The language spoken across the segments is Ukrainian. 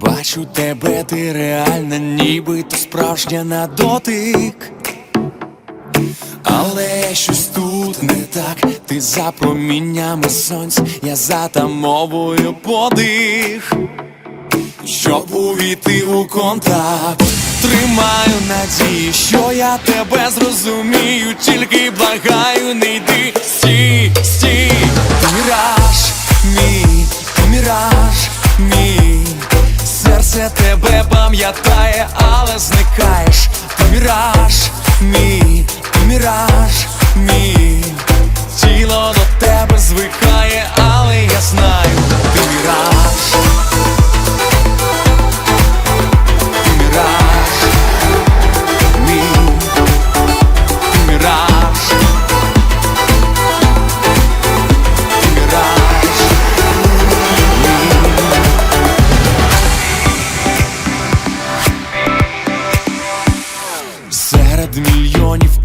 бачу тебе, ти реальна, ніби то справжня на дотик. Але щось тут не так, ти за проміннями сонць, я затамовую подих, щоб увійти у контакт, тримаю надію, що я тебе зрозумію, тільки благаю, не пам'ятає, але зникаєш, ти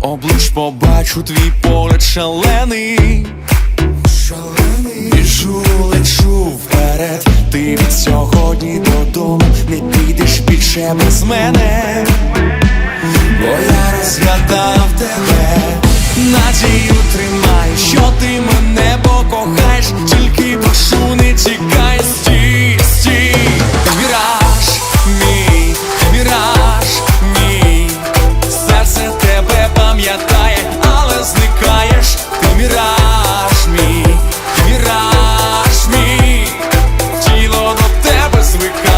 облич побачу твій погляд шалений. Шалений Біжу, лечу вперед, ти від сьогодні додому не підеш більше без мене, бо я розгадав тебе, надію тримаю, що ти мене покохаєш, тільки прошу, не тікай, We can.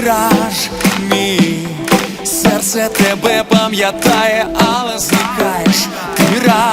Міраж, мій, серце тебе пам'ятає, але зникаєш, ти міраж,